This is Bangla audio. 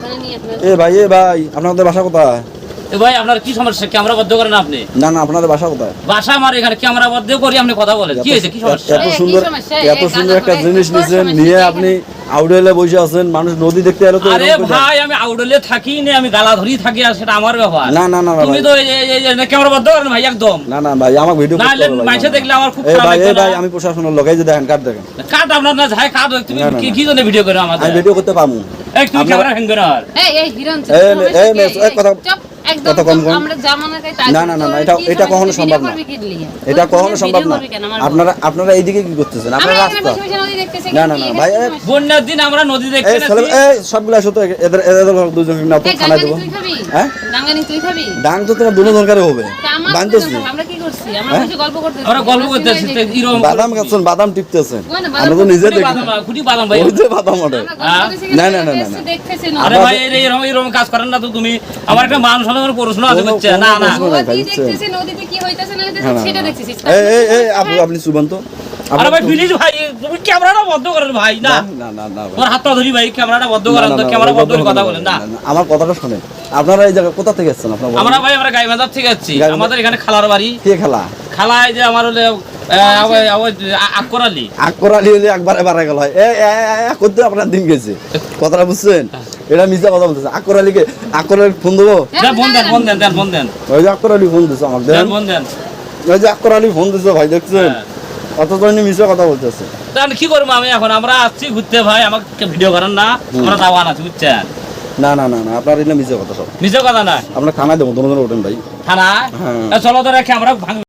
আপনার এ ভাই এ ভাই আপনাদের বাসা কোথায়? ভাই আপনার কি সমস্যা? ক্যামেরা বদ্ধ করেন আপনি। না না আপনাদের বাসা কোথায়? বাসা আমার এখানে ক্যামেরা বদ্ধ করি আপনি কথা বলেন। কি হয়েছে? কি সমস্যা? এত সুন্দর এত সুন্দর একটা জিনিস নিছেন নিয়ে আপনি আউডেলে বসে আছেন মানুষ নদী দেখতে এলো তো আরে ভাই আমি আউডলে থাকি না আমি গালা ধরি থাকি আর সেটা আমার ব্যাপার। না না না না তুমি তো এই ক্যামেরা বদ্ধ করেন ভাই একদম। না না ভাই আমার ভিডিও না, হলে দেখলে আমার খুব খারাপ ভাই ভাই আমি প্রশাসনের লোক এই যে দেখেন কাট দেখেন। কাট আপনার না যায় কাট তুমি না, না, কি কি জন্য ভিডিও করো আমাদের? আমি ভিডিও করতে পারব। এই তুমি ক্যামেরা হ্যাং করো আর। এই এই হিরণ এই, এই, কথা- একদম কথা কম কম। আমরা জামানাকে তাই না, না, না, না, তো এটা- এটা কখনো সম্ভব না। এটা কখনো সম্ভব না। আপনারা আপনারা এইদিকে কি করতেছেন আপনারা রাস্তা না, না, না, ভাই, কি বন্যার দিন আমরা নদী দেখতে এই ছেলে গেছি। এই সবগুলা শুধু এদের এদের দুজন না তো দেবো হ্যাঁ? ডাঙ্গানি তুই খাবি? ডাং তো তোমার দুটো দরকারে হবে তা তো আমরা কি করছি? আমরা হ্যাঁ? বসে গল্প করতেছি। আমরা গল্প করতেছি সিনেমাই তো দেখতেছি। এরকম বাদাম খাচ্ছেন বাদাম টিপতেছেন ওই না, বাদাম আমরা তো নিজে দেখি বাদাম বাদাম ভাই ওই যে বাদাম ওঠে আমরা গল্প হ্যাঁ? করতেছি, না, না, না, না, দেখতেছি, না। দেখতেছি না। আরে ভাই এই এরকম এরকম কাজ করেন না তো তুমি আমার একটা মান সম্মানের প্রশ্ন আছে বুঝছে না না? নদীতে কি হইতেছে হ্যাঁ, না, সেটা দেখতেছিস। এই এই এই আপনি আপনি সুবন্ত আরে ভাই প্লিজ ভাই তুমি ক্যামেরাটা বন্ধ করেন ভাই না? না না না ভাই। হাতটা ধরি ভাই ক্যামেরাটা বন্ধ করেন তো ক্যামেরা বন্ধ করে কথা বলেন। না? আমার কথাটা শোনেন। আপনারা এই জায়গা কোথা থেকে এসেছেন? আপনারা আমরা ভাই আমরা গাইবাজার থেকে যাচ্ছি আমাদের এখানে খালার বাড়ি। কে খেলা? খালায় যে আমার হলে আকরালি আকর আলী। হলে একবার এবার গেল হয়। আপনার দিন গেছে। কথাটা বুঝছেন? এটা মিথ্যা কথা বলতেছে। আকর আলীকে আকরের ফোন দেবো? ফোন দেন ফোন দেন ফোন দেন। ওই যে আকর আলী ফোন দিছে আমাকে দেন? দেন ফোন দেন। ওই যে আকর আলী ফোন দিছে ভাই দেখছেন? হ্যাঁ। অথচ উনি মিশে কথা বলতেছে। তাহলে কি করব আমি এখন? আমরা আসছি ঘুরতে ভাই আমাকে ভিডিও করেন না। আমরা দাওয়ান আছি বুঝছেন? না না না না আপনার এটা মিশে কথা সব। নিজের কথা না আপনার থানায় দেবো দোনো ওঠেন ভাই। থানা হ্যাঁ। চলো তো রেখে আমরা ভাঙ